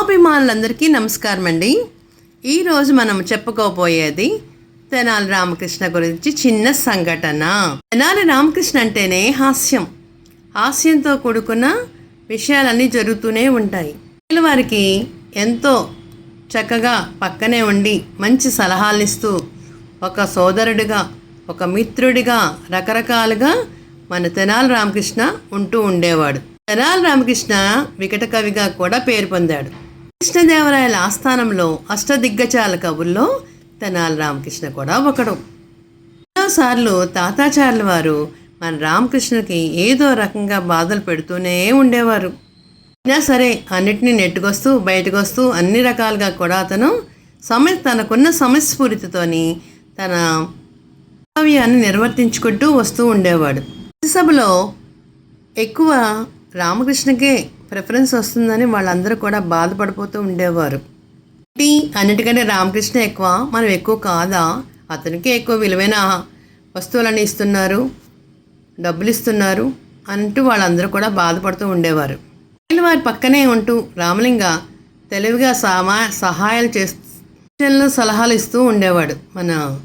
అభిమానులందరికీ నమస్కారం అండి ఈరోజు మనం చెప్పుకోబోయేది తెనాలి రామకృష్ణ గురించి చిన్న సంఘటన. తెనాలి రామకృష్ణ అంటేనే హాస్యం. హాస్యంతో కూడుకున్న విషయాలన్నీ జరుగుతూనే ఉంటాయి. వారికి ఎంతో చక్కగా పక్కనే ఉండి మంచి సలహాలు ఇస్తూ ఒక సోదరుడిగా ఒక మిత్రుడిగా రకరకాలుగా మన తెనాలి రామకృష్ణ ఉంటూ ఉండేవాడు. తెనాలి రామకృష్ణ వికట కవిగా కూడా పేరు పొందాడు. కృష్ణదేవరాయల ఆస్థానంలో అష్టదిగ్గజాల కవుల్లో తెనాలి రామకృష్ణ కూడా ఒకడు. ఎన్నోసార్లు తాతాచార్యుల వారు మన రామకృష్ణకి ఏదో రకంగా బాధలు పెడుతూనే ఉండేవారు. అయినా సరే అన్నిటినీ నెట్టుకొస్తూ బయటకు వస్తూ అన్ని రకాలుగా కూడా అతను సమయ తనకున్న సమస్ఫూరితతోని తన కర్తవ్యాన్ని నిర్వర్తించుకుంటూ వస్తూ ఉండేవాడు. సభలో ఎక్కువ రామకృష్ణకే ప్రిఫరెన్స్ వస్తుందని వాళ్ళందరూ కూడా బాధపడిపోతూ ఉండేవారు. టీ అన్నిటికంటే రామకృష్ణ ఎక్కువ మనం ఎక్కువ కాదా? అతనికే ఎక్కువ విలువైన వస్తువులని ఇస్తున్నారు డబ్బులు ఇస్తున్నారు అంటూ వాళ్ళందరూ కూడా బాధపడుతూ ఉండేవారు. వీళ్ళు వారి పక్కనే ఉంటూ రామలింగ తెలివిగా సమా సహాయాలు చేస్తూ సలహాలు ఇస్తూ ఉండేవాడు మన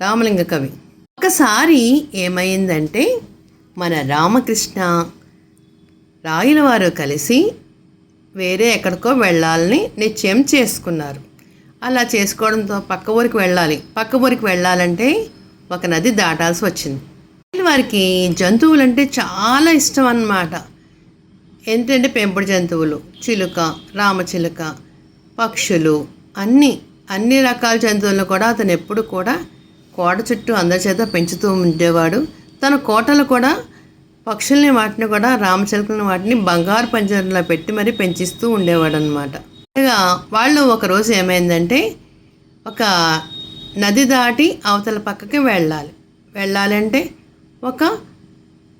రామలింగ కవి. ఒకసారి ఏమైందంటే మన రామకృష్ణ రాయుల వారు కలిసి వేరే ఎక్కడికో వెళ్ళాలని నిశ్చయం చేసుకున్నారు. అలా చేసుకోవడంతో పక్క ఊరికి వెళ్ళాలి. పక్క ఊరికి వెళ్ళాలంటే ఒక నది దాటాల్సి వచ్చింది. వారికి జంతువులు అంటే చాలా ఇష్టం అన్నమాట. ఏంటంటే పెంపుడు జంతువులు చిలుక రామచిలుక పక్షులు అన్నీ అన్ని రకాల జంతువులను కూడా అతను ఎప్పుడు కూడా కోట చుట్టూ అందరి చేత పెంచుతూ ఉండేవాడు. తన కోటలు కూడా పక్షుల్ని వాటిని కూడా రామచిలుకలను వాటిని బంగారు పంజరంలో పెట్టి మరీ పెంచిస్తూ ఉండేవాడు అనమాట ఇక వాళ్ళు ఒకరోజు ఏమైందంటే ఒక నది దాటి అవతల పక్కకి వెళ్ళాలి. వెళ్ళాలంటే ఒక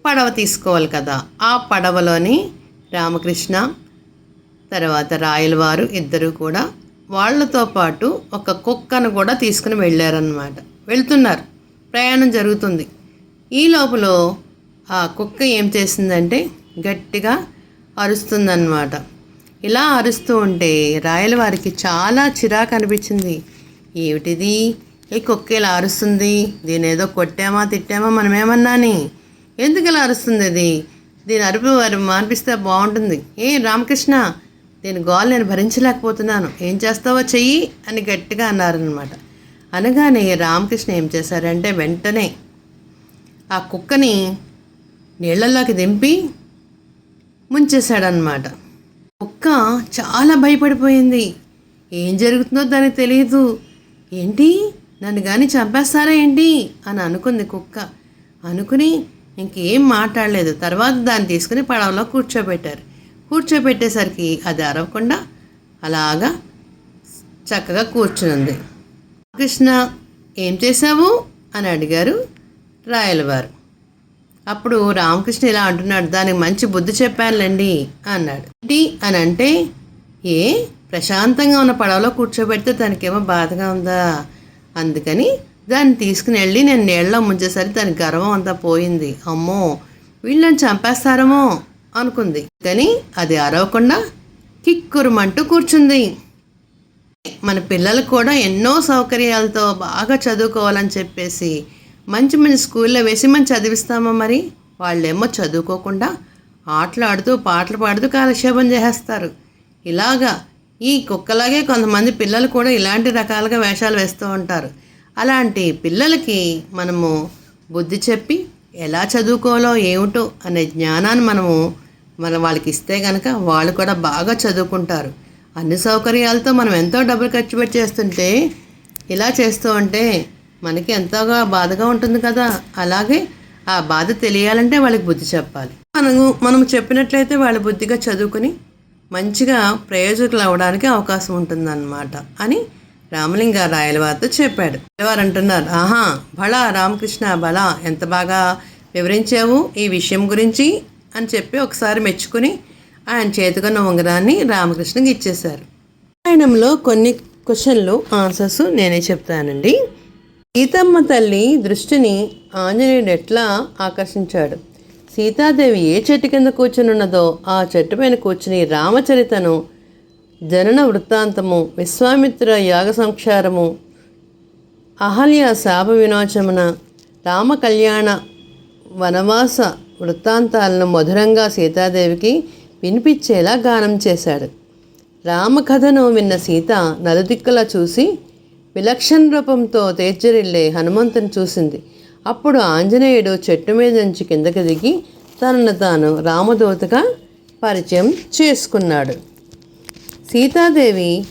పడవ తీసుకోవాలి కదా. ఆ పడవలోని రామకృష్ణ తర్వాత రాయల వారు ఇద్దరు కూడా వాళ్ళతో పాటు ఒక కుక్కను కూడా తీసుకుని వెళ్ళారనమాట వెళ్తున్నారు. ప్రయాణం జరుగుతుంది. ఈ లోపల ఆ కుక్క ఏం చేసిందంటే గట్టిగా అరుస్తుందన్నమాట. ఇలా అరుస్తూ ఉంటే రాయల వారికి చాలా చిరాకు అనిపించింది. ఏమిటిది? ఈ కుక్క ఇలా అరుస్తుంది. దీని ఏదో కొట్టామా తిట్టామా మనమేమన్నాని? ఎందుకు ఇలా అరుస్తుంది ఇది? దీని అరుపు వారు మార్పిస్తే బాగుంటుంది. ఏ రామకృష్ణ దీని గోల్ నేను భరించలేకపోతున్నాను. ఏం చేస్తావో చెయ్యి అని గట్టిగా అన్నారనమాట అనగానే రామకృష్ణ ఏం చేశారంటే వెంటనే ఆ కుక్కని నీళ్ళల్లోకి దింపి ముంచేశాడనమాట కుక్క చాలా భయపడిపోయింది. ఏం జరుగుతుందో దానికి తెలియదు ఏంటి? నన్ను కానీ చంపేస్తారా ఏంటి? అని అనుకుంది కుక్క. అనుకుని ఇంకేం మాట్లాడలేదు. తర్వాత దాన్ని తీసుకుని పడవలో కూర్చోబెట్టారు. కూర్చోబెట్టేసరికి అది అరవకుండా అలాగా చక్కగా కూర్చునుంది. కృష్ణ ఏం చేశావు? అని అడిగారు రాయలవారు. అప్పుడు రామకృష్ణ ఇలా అంటున్నాడు దానికి మంచి బుద్ధి చెప్పానులేండి అన్నాడు. ఏంటి? అని అంటే ఏ ప్రశాంతంగా ఉన్న పడవలో కూర్చోబెడితే తనకేమో బాధగా ఉందా? అందుకని దాన్ని తీసుకుని వెళ్ళి నేను నీళ్ళలో ముంచేసరికి దాని గర్వం అంతా పోయింది. అమ్మో వీళ్ళని చంపేస్తారేమో అనుకుంది. కానీ అది అరవకుండా కిక్కురుమంటూ కూర్చుంది. మన పిల్లలు కూడా ఎన్నో సౌకర్యాలతో బాగా చదువుకోవాలని చెప్పేసి మంచి మంచి స్కూల్లో వేసి మనం చదివిస్తామా మరి? వాళ్ళేమో చదువుకోకుండా ఆటలు ఆడుతూ పాటలు పాడుతూ కాలక్షేపం చేసేస్తారు. ఇలాగా ఈ కుక్కలాగే కొంతమంది పిల్లలు కూడా ఇలాంటి రకాలుగా వేషాలు వేస్తూ ఉంటారు. అలాంటి పిల్లలకి మనము బుద్ధి చెప్పి ఎలా చదువుకోవాలో ఏమిటో అనే జ్ఞానాన్ని మనము మన వాళ్ళకి ఇస్తే కనుక వాళ్ళు కూడా బాగా చదువుకుంటారు. అన్ని సౌకర్యాలతో మనం ఎంతో డబ్బులు ఖర్చు పెట్టి చేస్తుంటే ఇలా చేస్తూ ఉంటే మనకి ఎంతోగా బాధగా ఉంటుంది కదా అలాగే ఆ బాధ తెలియాలంటే వాళ్ళకి బుద్ధి చెప్పాలి. మనము మనం చెప్పినట్లయితే వాళ్ళు బుద్ధిగా చదువుకుని మంచిగా ప్రయోజకులు అవడానికి అవకాశం ఉంటుందన్నమాట అని రామలింగ రాయల వారితో చెప్పాడు. వారు అంటున్నారు ఆహా బలా రామకృష్ణ బలా ఎంత బాగా వివరించావు ఈ విషయం గురించి? అని చెప్పి ఒకసారి మెచ్చుకుని ఆయన చేతికున్న ఉంగరాన్ని రామకృష్ణకి ఇచ్చేశారు. రామాయణంలో కొన్ని క్వశ్చన్లు ఆన్సర్స్ నేనే చెప్తానండి. సీతమ్మ తల్లి దృష్టిని ఆంజనేయుడు ఎట్లా ఆకర్షించాడు? సీతాదేవి ఏ చెట్టు కింద కూర్చునున్నదో ఆ చెట్టు పైన కూర్చుని రామచరితను జనన వృత్తాంతము విశ్వామిత్ర యాగ సంక్షారము అహల్య శాప విమోచమున రామ కళ్యాణ వనవాస వృత్తాంతాలను మధురంగా సీతాదేవికి వినిపించేలా గానం చేశాడు. రామకథను విన్న సీత నలుదిక్కులా చూసి విలక్షణ రూపంతో తేర్చరిల్లే హనుమంతుని చూసింది. అప్పుడు ఆంజనేయుడు చెట్టు మీద నుంచి కిందకి దిగి తనను తాను రామదూతగా పరిచయం చేసుకున్నాడు. సీతాదేవి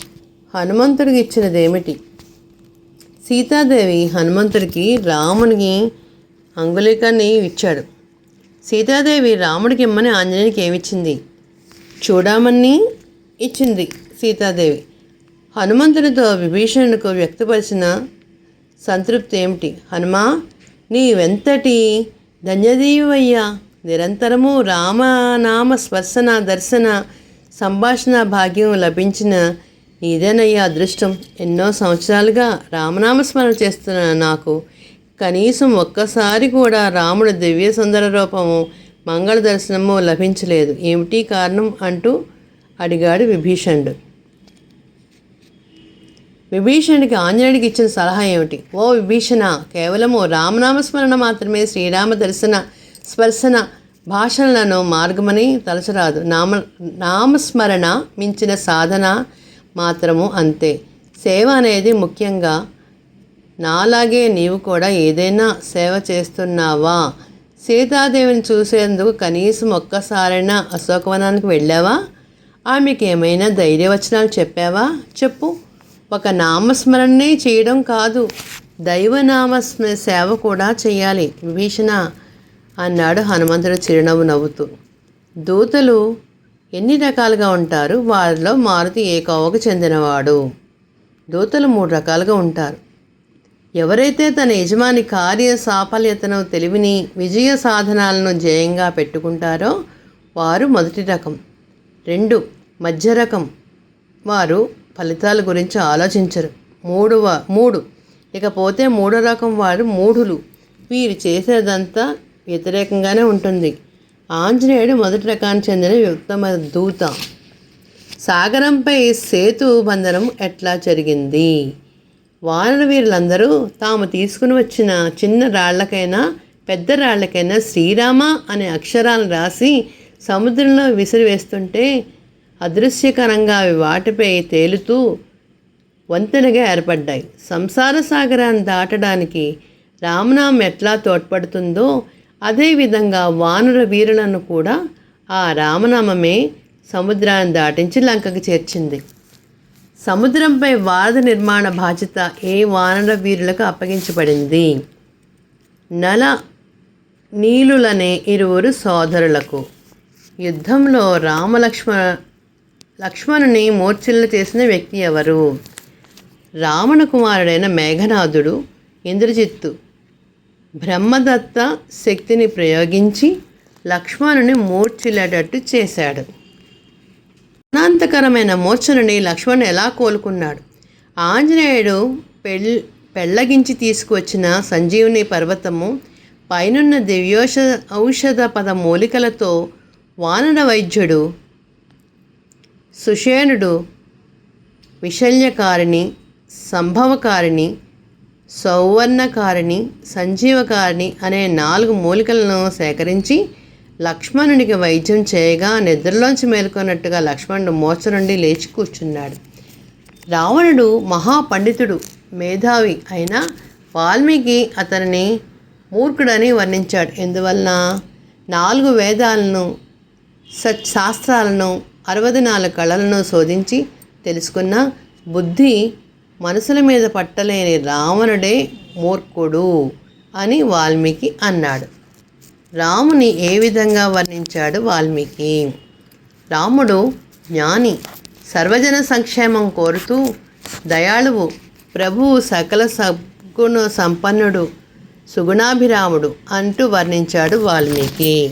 హనుమంతుడికి ఇచ్చినదేమిటి సీతాదేవి హనుమంతుడికి రామునికి అంగుళికాన్ని ఇచ్చాడు. సీతాదేవి రాముడికి ఇమ్మని ఆంజనేయునికి ఏమిచ్చింది? చూడమని ఇచ్చింది సీతాదేవి. హనుమంతునితో విభీషణునికి వ్యక్తపరిచిన సంతృప్తి ఏమిటి? హనుమా నీవెంతటి ధన్యదీవయ్యా నిరంతరము రామనామ స్పర్శన దర్శన సంభాషణ భాగ్యం లభించిన నీదేనయ్యా అదృష్టం. ఎన్నో సంవత్సరాలుగా రామనామ స్మరణ చేస్తున్న నాకు కనీసం ఒక్కసారి కూడా రాముడి దివ్య సుందర రూపము మంగళ దర్శనము లభించలేదు. ఏమిటి కారణం? అంటూ అడిగాడు విభీషణుడు. విభీషణుడికి ఆంజనేయుడికి ఇచ్చిన సలహా ఏమిటి? ఓ విభీషణ కేవలము రామనామస్మరణ మాత్రమే శ్రీరామ దర్శన స్పర్శన భాషలను మార్గమని తలచరాదు. నామ నామస్మరణ మించిన సాధన మాత్రము అంతే. సేవ అనేది ముఖ్యంగా నాలాగే నీవు కూడా ఏదైనా సేవ చేస్తున్నావా? సీతాదేవిని చూసేందుకు కనీసం ఒక్కసారైనా అశోకవనానికి వెళ్ళావా? ఆమెకి ఏమైనా ధైర్యవచనాలు చెప్పావా? చెప్పు. ఒక నామస్మరణే చేయడం కాదు దైవనామస్మ సేవ కూడా చేయాలి. విభీషణ అన్నాడు హనుమంతుడు చిరునవ్వు నవ్వుతూ. దూతలు ఎన్ని రకాలుగా ఉంటారు? వారిలో మారుతి ఏకావకు చెందినవాడు. దూతలు మూడు రకాలుగా ఉంటారు. ఎవరైతే తన యజమాని కార్య సాఫల్యతను తెలివిని విజయ సాధనాలను జయంగా పెట్టుకుంటారో వారు మొదటి రకం. రెండు మధ్య రకం. వారు ఫలితాల గురించి ఆలోచించరు. మూడవ మూడు. ఇకపోతే మూడో రకం వారు మూఢులు. వీరు చేసేదంతా వ్యతిరేకంగానే ఉంటుంది. ఆంజనేయుడు మొదటి రకానికి చెందిన ఉత్తమ దూత. సాగరంపై సేతు బంధనం ఎట్లా జరిగింది? వానర వీరులందరూ తాము తీసుకుని వచ్చిన చిన్న రాళ్ళకైనా పెద్ద రాళ్ళకైనా శ్రీరామ అనే అక్షరాలను రాసి సముద్రంలో విసిరివేస్తుంటే అదృశ్యకరంగా అవి వాటిపై తేలుతూ వంతెనగా ఏర్పడ్డాయి. సంసార సాగరాన్ని దాటడానికి రామనామం ఎట్లా తోడ్పడుతుందో అదేవిధంగా వానర వీరులను కూడా ఆ రామనామమే సముద్రాన్ని దాటించి లంకకు చేర్చింది. సముద్రంపై వారధ నిర్మాణ బాధ్యత ఏ వానర వీరులకు అప్పగించబడింది? నల నీలులనే ఇరువురు సోదరులకు. యుద్ధంలో రామలక్ష్మణ లక్ష్మణుని మూర్ఛిల్ల చేసిన వ్యక్తి ఎవరు? రావణ కుమారుడైన మేఘనాథుడు ఇంద్రజిత్తు. బ్రహ్మదత్త శక్తిని ప్రయోగించి లక్ష్మణుని మూర్ఛిల్లేటట్టు చేశాడు. అనాంతకరమైన మూర్ఛనుని లక్ష్మణుడు ఎలా కోలుకున్నాడు? ఆంజనేయుడు పెళ్ పెళ్ళగించి తీసుకువచ్చిన సంజీవుని పర్వతము పైనున్న దివ్యోష ఔషధ పద మూలికలతో వానర వైద్యుడు సుషేణుడు విశల్యకారిణి సంభవకారిణి సౌవర్ణకారిణి సంజీవకారిణి అనే నాలుగు మూలికలను సేకరించి లక్ష్మణునికి వైద్యం చేయగా నిద్రలోంచి మేల్కొన్నట్టుగా లక్ష్మణుడు మోచ నుండి లేచి కూర్చున్నాడు. రావణుడు మహాపండితుడు మేధావి అయినా వాల్మీకి అతనిని మూర్ఖుడని వర్ణించాడు. ఎందువలన? నాలుగు వేదాలను సత్ శాస్త్రాలను అరవది నాలుగు కళలను శోధించి తెలుసుకున్న బుద్ధి మనసుల మీద పట్టలేని రావణుడే మూర్ఖుడు అని వాల్మీకి అన్నాడు. రాముని ఏ విధంగా వర్ణించాడు వాల్మీకి? రాముడు జ్ఞాని సర్వజన సంక్షేమం కోరుతూ దయాళువు ప్రభువు సకల సద్గుణ సంపన్నుడు సుగుణాభిరాముడు అంటూ వర్ణించాడు వాల్మీకి.